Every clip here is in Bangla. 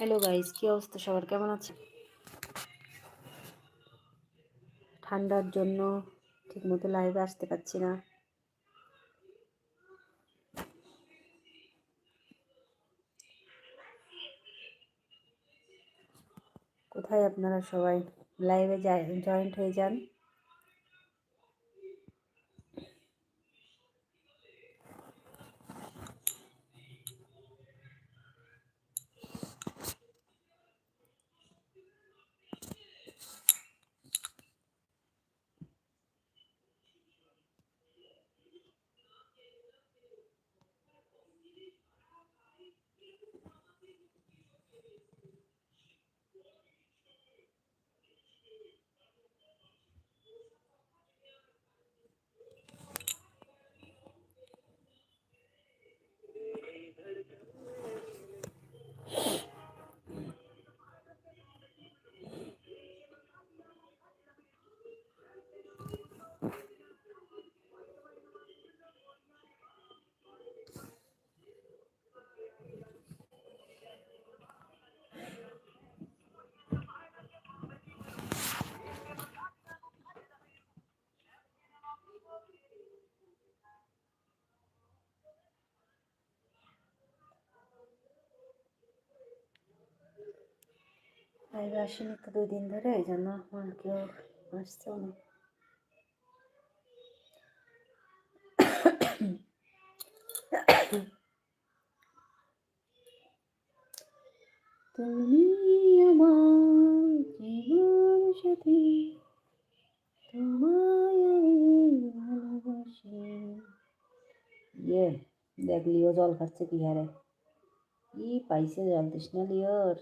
হ্যালো গাইস কি অবস্থা? সবার কেমন আছে? ঠান্ডার জন্য ঠিকমতো লাইভে আসতে পারছি না। কোথায় আপনারা সবাই? লাইভে জয়েন্ট হয়ে যান। লাইভে আসেনি তো দুই দিন ধরে, এই জন্য আমার কেউ আসছেও না। তুমি আমার জীবন সাথী, তোমায় ইয়ে দেখ লিও জল খাচ্ছে কি হারে। কি পাইছে জল তৃষ্ণা লিওর?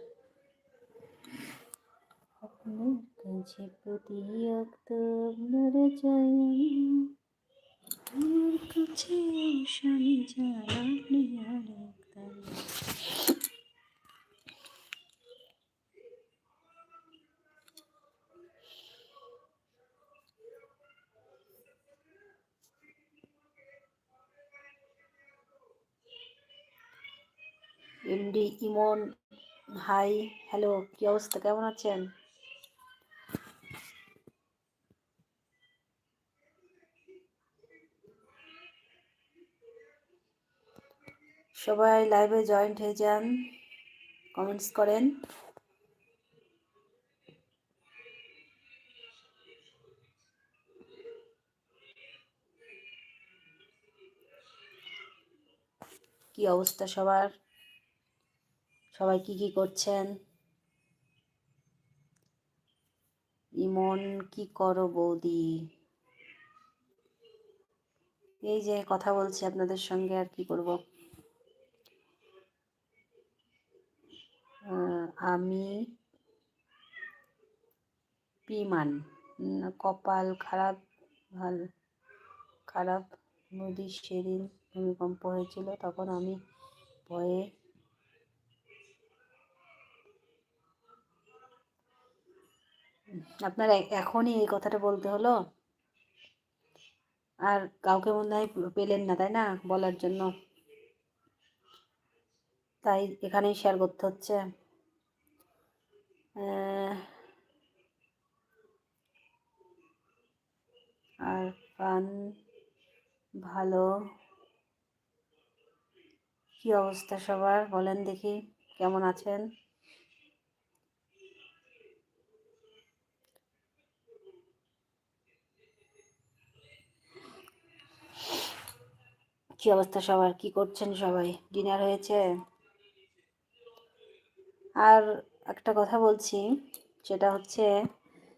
কাছে প্রতি চাই আমার কাছে স্বামী আরেক এমডি ইমন হাই হ্যালো কি অবস্থা? কেমন আছেন? সবাই লাইভে জয়েন্ট হয়ে যান কমেন্টস করেন। কি অবস্থা সবার? সবাই কি কি করছেন? ইমন, কি করো বৌদি? এই যে কথা বলছি আপনাদের সঙ্গে আর কি করব? আমি পিমান কপাল খারাপ, ভালো, খারাপ। নদীর সেদিন ভূমিকম্প হয়েছিল, তখন আমি ভয়ে আপনার এখনই এই কথাটা বলতে হলো। আর কাউকে মনে হয় পেলেন না, তাই না? বলার জন্য। তাই এখানেই শেয়ার করতে হচ্ছে। আর পান ভালো। কি অবস্থা সবার? বলেন দেখি, কেমন আছেন? কি অবস্থা সবার? কি করছেন সবাই? ডিনার হয়েছে? আর একটা কথা বলছি সেটা হচ্ছে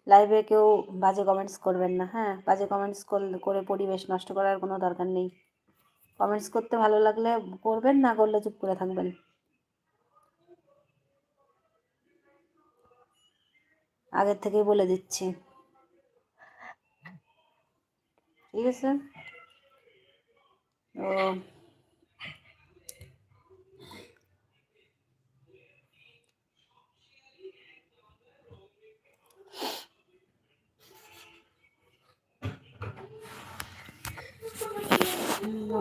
লাইভে কেউ বাজে কমেন্টস করবেন না হ্যাঁ? বাজে কমেন্টস করে পরিবেশ নষ্ট করার কোনো দরকার নেই। কমেন্টস করতে ভালো লাগলে করবেন, না করলে চুপ করে থাকবেন। আগের থেকেই বলে দিচ্ছি। ঠিক আছে? ও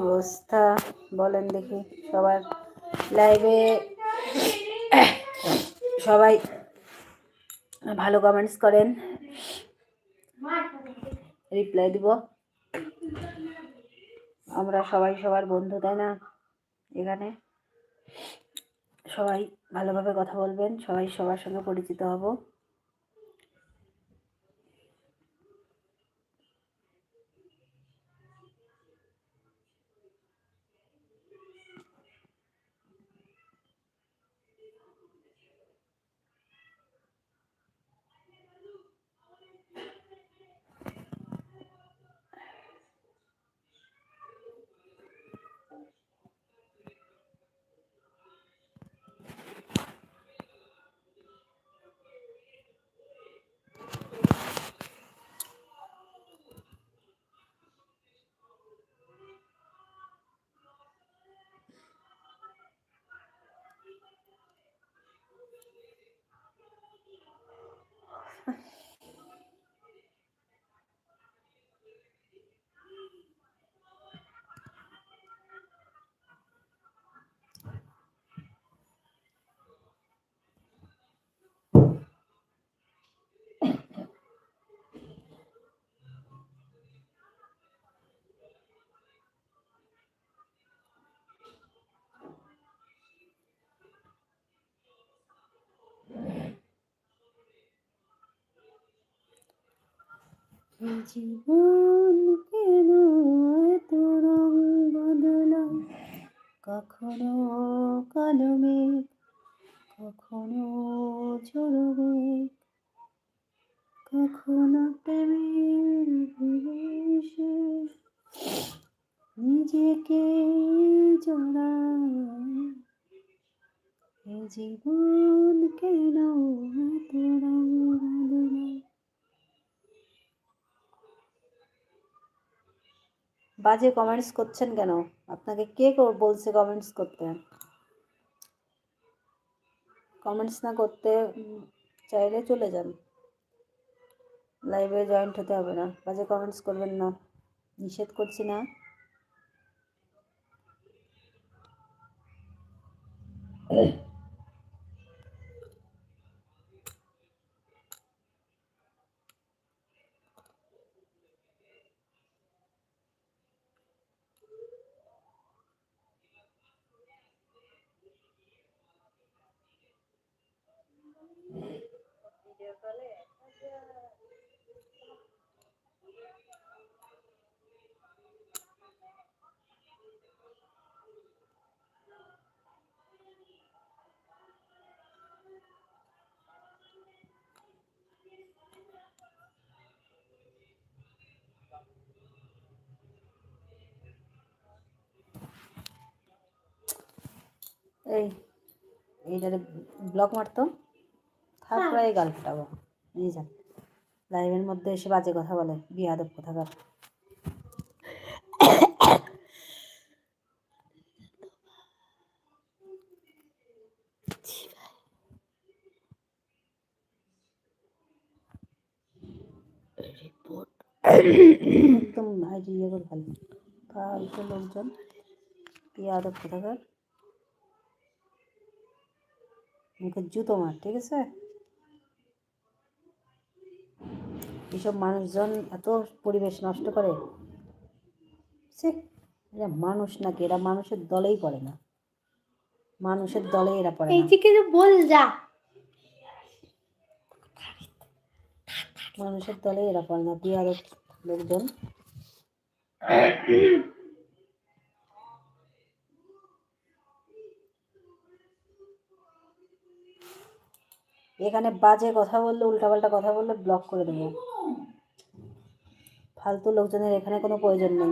অবস্থা। বলেন দেখি সবার লাইভে সবাই ভালো কমেন্টস করেন। রিপ্লাই দিব। আমরা সবাই সবার বন্ধু, তাই না? এখানে সবাই ভালোভাবে কথা বলবেন। সবাই সবার সঙ্গে পরিচিত হব। জীবন কেন এত রং বদলায় কখনো কালো মেঘ কখনো মেঘ কখনো প্রেমের বিদেশে নিজেকে জড়ায় জীবন কেন এত রং বদলায় বাজে কমেন্টস করছেন কেন? আপনাকে কে বলছে কমেন্টস করতে? কমেন্টস না করতে চাইলে চলে যান। লাইভে জয়েন্ট হতে হবে না। বাজে কমেন্টস করবেন না। নিষেধ করছি না। এই এইটারে ব্লক মারতো। তারপরে এই গাল ফাটাবো। নিয়ে যান লাইভের মধ্যে এসে বাজে কথা বলে। বিয়াদব কথাকার। একদম করে ফেলে। ফালতু লোকজন বিয়াদব কথাকার মুখে জুতো মার ঠিক আছে? এসব মানুষজন এত পরিবেশ নষ্ট করে। সে এরা মানুষ নাকি? এরা মানুষের দলেই পড়ে না। মানুষের দলে এরা পড়ে এইদিকে তো বল যা। মানুষের দলে এরা পড়ে না। বিহারের লোকজন? এখানে বাজে কথা বললে, উল্টাপাল্টা কথা বললে ব্লক করে দেবো। ফালতু লোকজনের এখানে কোনো প্রয়োজন নেই।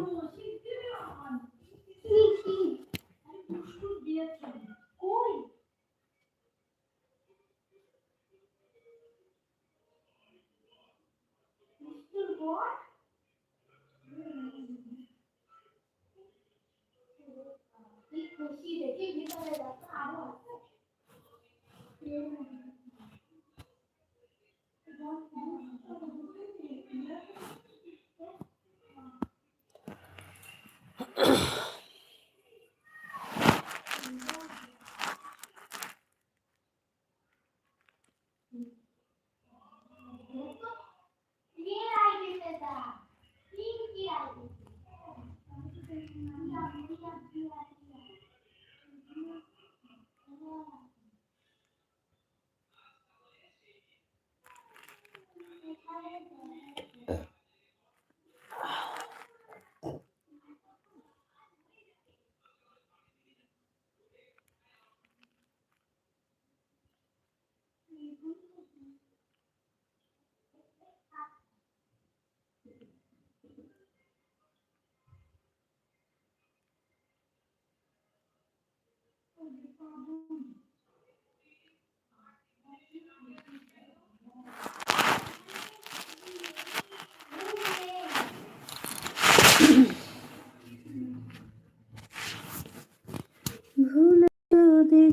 ভুলে যদি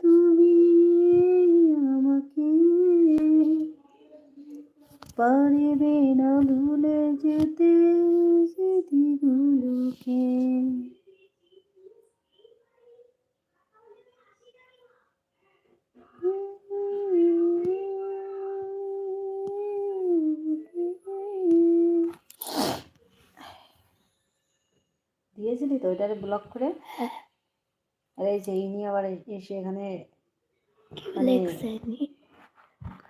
তুমি আমাকে পারবে না ভুলে যেতে স্মৃতিগুলোকে দিয়েছিলি তো ওইটারে ব্লক করে? আর এই যে ইনি আবার এসে এখানে মানে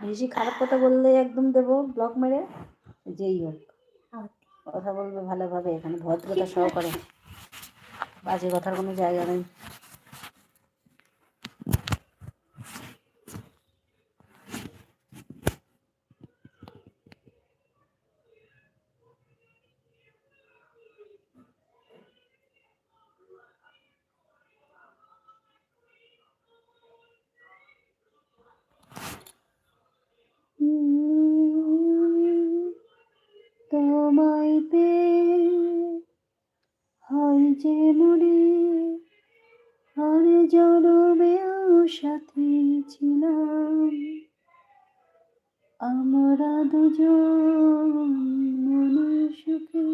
বেশি খারাপ কথা বললে একদম দেবো ব্লক মেরে যেই হোক। কথা বলবে ভালোভাবে এখানে ভদ্রতা সহকারে। বাজে কথার কোনো জায়গা নেই। দুজন মনে সুখে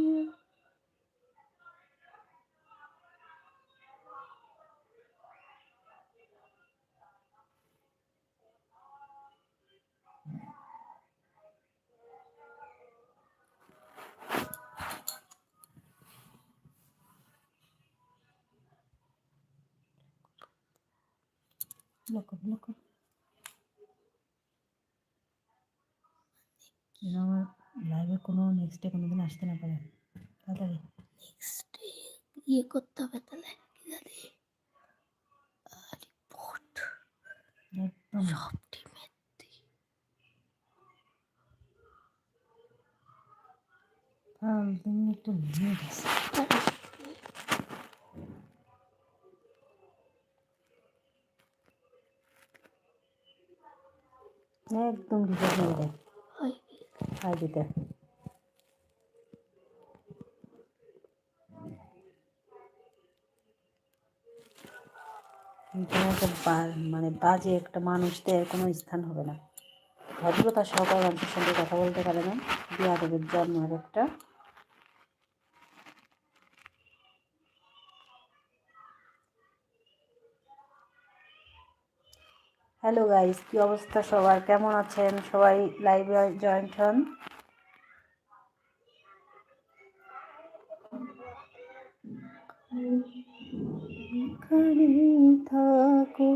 লক্ষ্য লক্ষ্য যেন আমার লাইভে কোনো নেক্সটে কোনো দিন আসতে না পারে তাড়াতাড়ি নেক্সট ইয়ে করতে হবে তাহলে কি জানি রিপোর্ট একদম সব টিমের কাল তুমি একটু নিয়ে গেছে একদম ঢুকে দিয়ে দেয় হয় খাই দিতে বা- মানে বাজে একটা মানুষদের কোনো স্থান হবে না। ভদ্রতা সহকারে মানুষের সঙ্গে কথা বলতে পারে না, বিয়াদবের জন্ম একটা। হ্যালো গাইস কি অবস্থা সবার? কেমন আছেন? সবাই লাইভে জয়েন্ট হন। এখানে থাকো,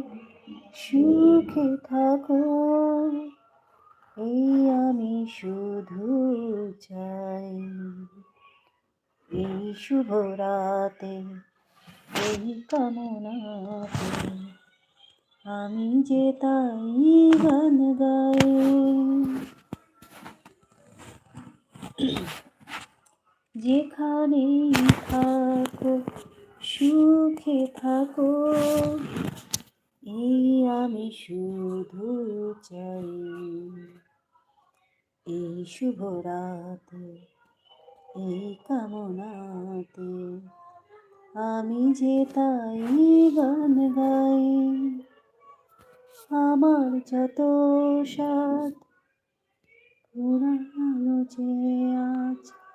সুখে থাকো। এই আমি শুধু চাই। এই শুভ রাতে, এই কামনাতে আমি যে তাই গান গাই। যেখানেই থাকো সুখে থাকো। এই আমি শুধু চাই। এই শুভ রাতে, এই কামনাতে আমি যে তাই গান গাই। আমার যত সাথ পুরানো যে আজ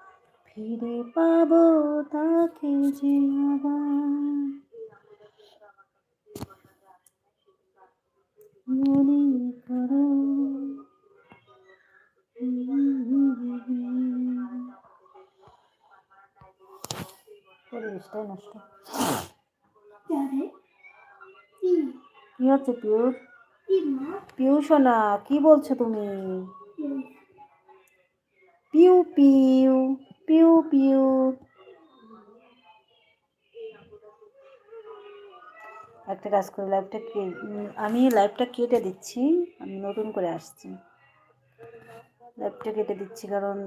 ফিরে পাবো তাকে যে আবার। মনে করো। পরিবেশটাই নষ্ট। কি? হচ্ছে পিউর? পিউ সোনা কি বলছো তুমি? পিউ পিউ। পিউ পিউ। একটা কাজ করে লাইভটা আমি লাইভটা কেটে দিচ্ছি, আমি নতুন করে আসছি। লাইভটা কেটে দিচ্ছি কারণ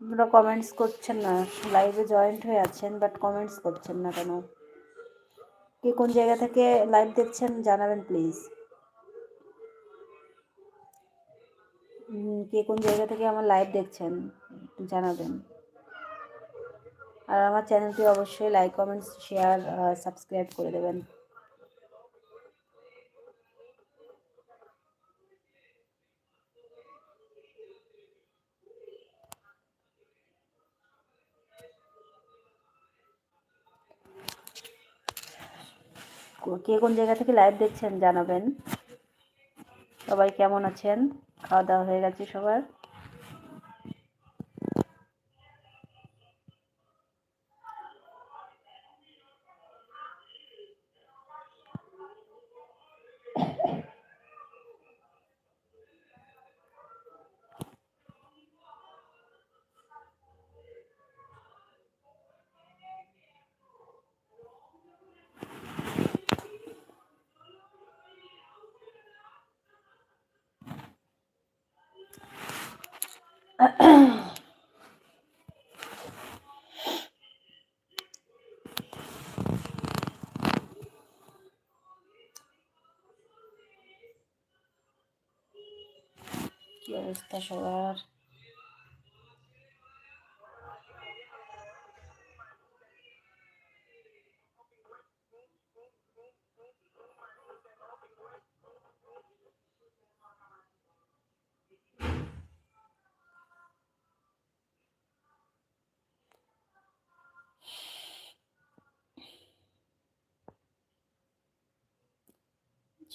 আপনারা কমেন্টস করছেন না লাইভে জয়েন্ট হয়ে আছেন বাট কমেন্টস করছেন না কেন? কে কোন জায়গা থেকে লাইভ দেখছেন জানাবেন প্লিজ কে কোন জায়গা থেকে আমার লাইভ দেখছেন, জানাবেন। আর আমার চ্যানেলটি অবশ্যই লাইক কমেন্টস শেয়ার সাবস্ক্রাইব করে দেবেন। কে কোন জায়গা থেকে লাইভ দেখছেন, জানাবেন। সবাই কেমন আছেন? খাওয়া দাওয়া হয়ে গেছে সবার। কি অবস্থা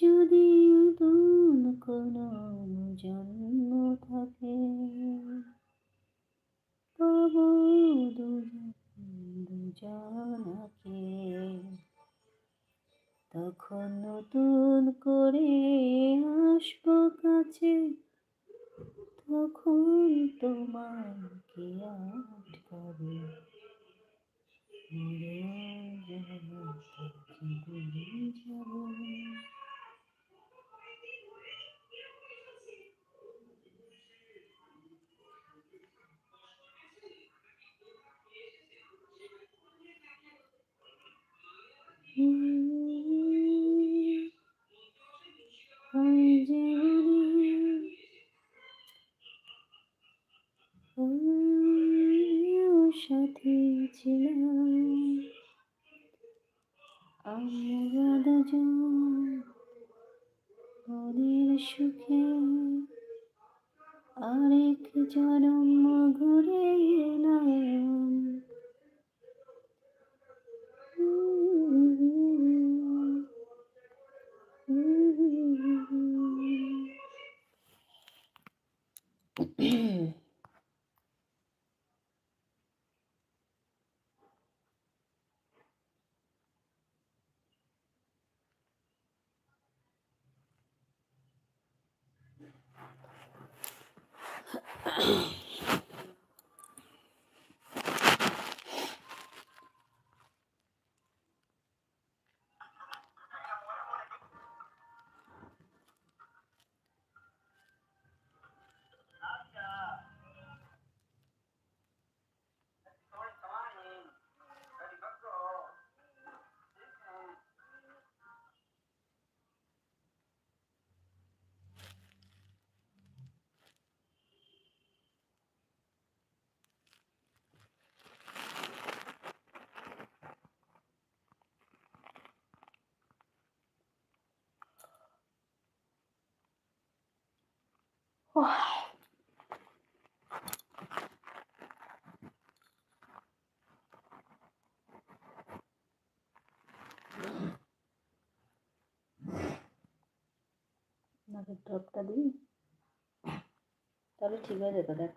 যদি নতুন কোনো জন্ম থাকে, তবু দুজন দুজনাকে তখন নতুন করে আসব কাছে, তখন তোমাকে আটকাবে যাব। জন্ম Yeah. নাকের ড্রপটা দিই তাহলে ঠিক হয়ে যেত দেখ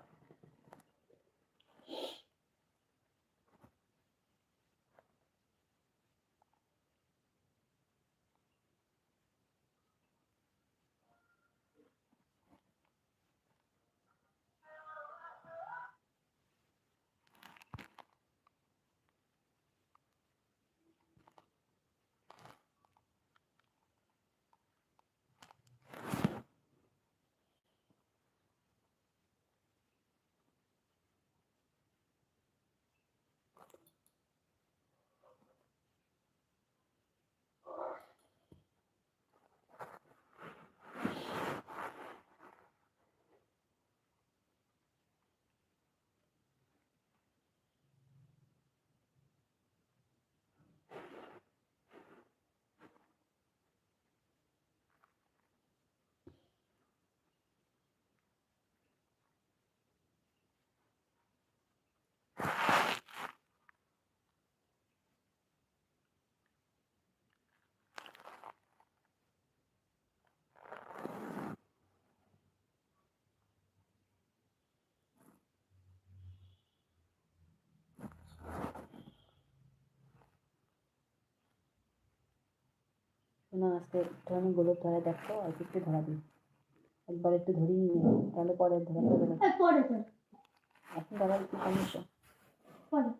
না আজকে একটুখানি গোলক ধরা দেখতো আর একটু ধরা দিই। একবার একটু ধরি নিয়ে তাহলে পরে ধরা যাবে না। এই পরে এখন ধরার কি সমস্যা। পরে।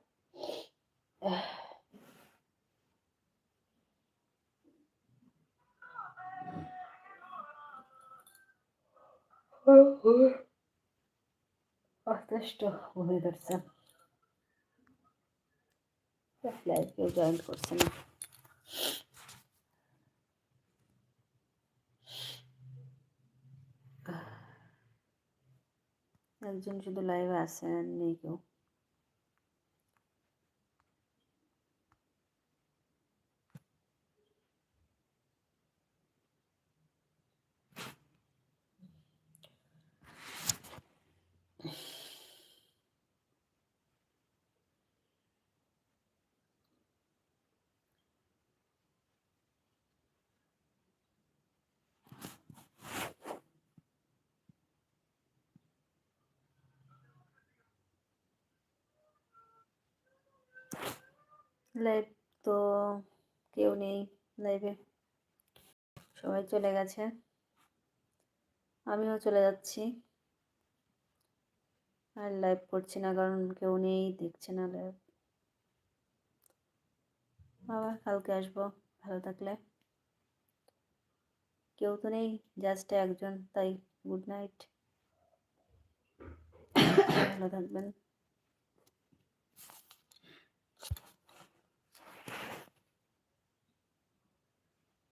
যথেষ্ট হয়ে ধরছে লাইভ কেউ জয়েন করছে না। একজন শুধু লাইভে আছে নেই কেউ। লাইভ তো কেউ নেই লাইভে সবাই চলে গেছে। আমিও চলে যাচ্ছি। আর লাইভ করছি না কারণ কেউ নেই, দেখছে না লাইভ আবার কালকে আসব, ভালো থাকলে। কেউ তো নেই জাস্ট একজন, তাই গুড নাইট ভালো থাকবেন।